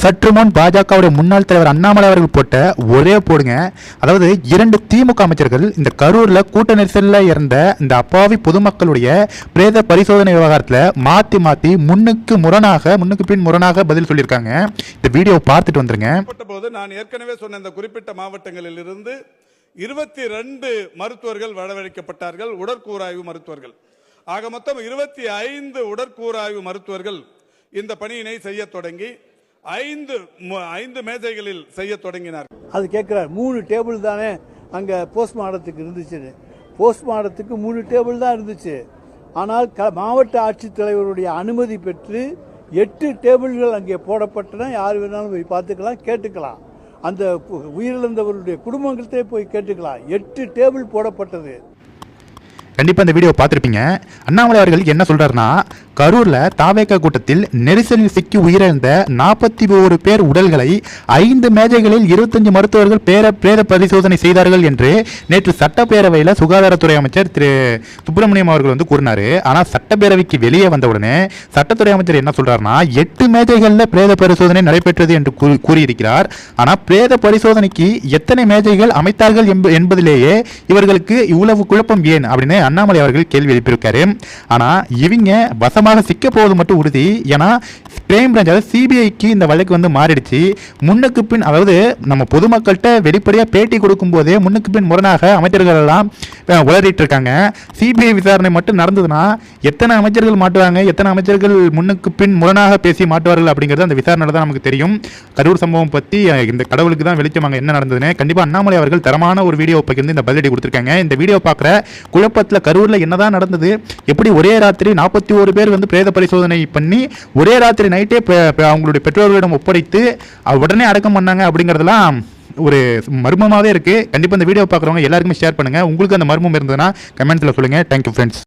சற்று முன் பாஜகவுடைய முன்னாள் தலைவர் அண்ணாமலை அவர்கள் போட்ட ஒரே போடுங்க. அதாவது இரண்டு திமுக அமைச்சர்கள் இந்த கரூரில் கூட்ட நெரிசலில் இறந்த இந்த அப்பாவி பொதுமக்களுடைய பிரேத பரிசோதனை விவகாரத்தில் மாற்றி மாற்றி முன்னுக்கு முரணாக முன்னுக்கு பின் முரணாக பதில் சொல்லியிருக்காங்க. இந்த வீடியோவை பார்த்துட்டு வந்துருங்க. போது நான் ஏற்கனவே சொன்ன இந்த குறிப்பிட்ட மாவட்டங்களில் இருந்து இருபத்தி ரெண்டு மருத்துவர்கள் வரவழைக்கப்பட்டார்கள் உடற்கூறாய்வு மருத்துவர்கள். ஆக மொத்தம் இருபத்தி ஐந்து உடற்கூறாய்வு மருத்துவர்கள் இந்த பணியினை செய்ய தொடங்கி ஐந்து ஐந்து மேஜைகளில் செய்ய தொடங்கினார். அது கேட்குறாரு மூணு டேபிள் தானே அங்கே போஸ்ட்மார்ட்டத்துக்கு இருந்துச்சு போஸ்ட்மார்ட்டத்துக்கு மூணு டேபிள் தான் இருந்துச்சு. ஆனால் க மாவட்ட ஆட்சித்தலைவருடைய அனுமதி பெற்று எட்டு டேபிள்கள் அங்கே போடப்பட்டன. யார் வேணாலும் போய் பார்த்துக்கலாம் கேட்டுக்கலாம். அந்த உயிரிழந்தவருடைய குடும்பங்கள்தே போய் கேட்டுக்கலாம். எட்டு டேபிள் போடப்பட்டது. கண்டிப்பாக இந்த வீடியோ பார்த்துருப்பீங்க. அண்ணாமலை அவர்கள் என்ன சொல்கிறாருன்னா கரூரில் தாவேக்கா கூட்டத்தில் நெரிசலில் சிக்கி உயிரிழந்த நாற்பத்தி ஒரு பேர் உடல்களை ஐந்து மேஜைகளில் இருபத்தஞ்சு மருத்துவர்கள் பேர பிரேத பரிசோதனை செய்தார்கள் என்று நேற்று சட்டப்பேரவையில் சுகாதாரத்துறை அமைச்சர் திரு சுப்பிரமணியம் அவர்கள் வந்து கூறினார். ஆனால் சட்டப்பேரவைக்கு வெளியே வந்தவுடனே சட்டத்துறை அமைச்சர் என்ன சொல்கிறாருன்னா எட்டு மேஜைகளில் பிரேத பரிசோதனை நடைபெற்றது என்று கூறி- கூறியிருக்கிறார். ஆனால் பிரேத பரிசோதனைக்கு எத்தனை மேஜைகள் அமைத்தார்கள் என்பதிலேயே இவர்களுக்கு இவ்வளவு குழப்பம் ஏன்? அப்படின்னு அண்ணாமலை அவர்கள் கேள்வி எழுப்பியிருக்காரு. ஆனால் இவங்க வசமாக சிக்க போவது மட்டும் உறுதி. ஏன்னா கிரைம் பிரான்ச் அதாவது சிபிஐக்கு இந்த வழக்கு வந்து மாறிடுச்சு. முன்னுக்கு பின் அதாவது நம்ம பொதுமக்கள்கிட்ட வெளிப்படையாக பேட்டி கொடுக்கும் போதே முன்னுக்கு பின் முரணாக அமைச்சர்கள் எல்லாம் உளறிட்டு இருக்காங்க சிபிஐ விசாரணை மட்டும் நடந்ததுன்னா எத்தனை அமைச்சர்கள் மாட்டுவாங்க? எத்தனை அமைச்சர்கள் முன்னுக்கு பின் முரணாக பேசி மாட்டுவார்கள் அப்படிங்கிறது அந்த விசாரணையில் தான் நமக்கு தெரியும். கரூர் சம்பவம் பற்றி இந்த கடவுளுக்கு தான் வெளிச்சமாங்க என்ன நடந்ததுன்னு கண்டிப்பாக அண்ணாமலை அவர்கள் தரமான ஒரு வீடியோ பகிர்ந்து இந்த பதிலடி கொடுத்துருக்காங்க. இந்த வீடியோ பார்க்குற குழப்பத்தில் கரூரில் என்னதான் நடந்தது எப்படி ஒரே ராத்திரி நாற்பத்தி ஒரு பேர் வந்து பிரேத பரிசோதனை பண்ணி ஒரே ராத்திரி நைட்டே அவங்களுடைய பெற்றோர்களிடம் ஒப்படைத்து உடனே அடக்கம் பண்ணாங்க அப்படிங்கிறதெல்லாம் ஒரு மர்மமாகவே இருக்குது கண்டிப்பாக இந்த வீடியோ பார்க்குறவங்க எல்லாருக்குமே ஷேர் பண்ணுங்கள் உங்களுக்கு அந்த மர்மம் இருந்ததுன்னா கமெண்ட்ஸில் சொல்லுங்கள் தேங்க்யூ ஃப்ரெண்ட்ஸ்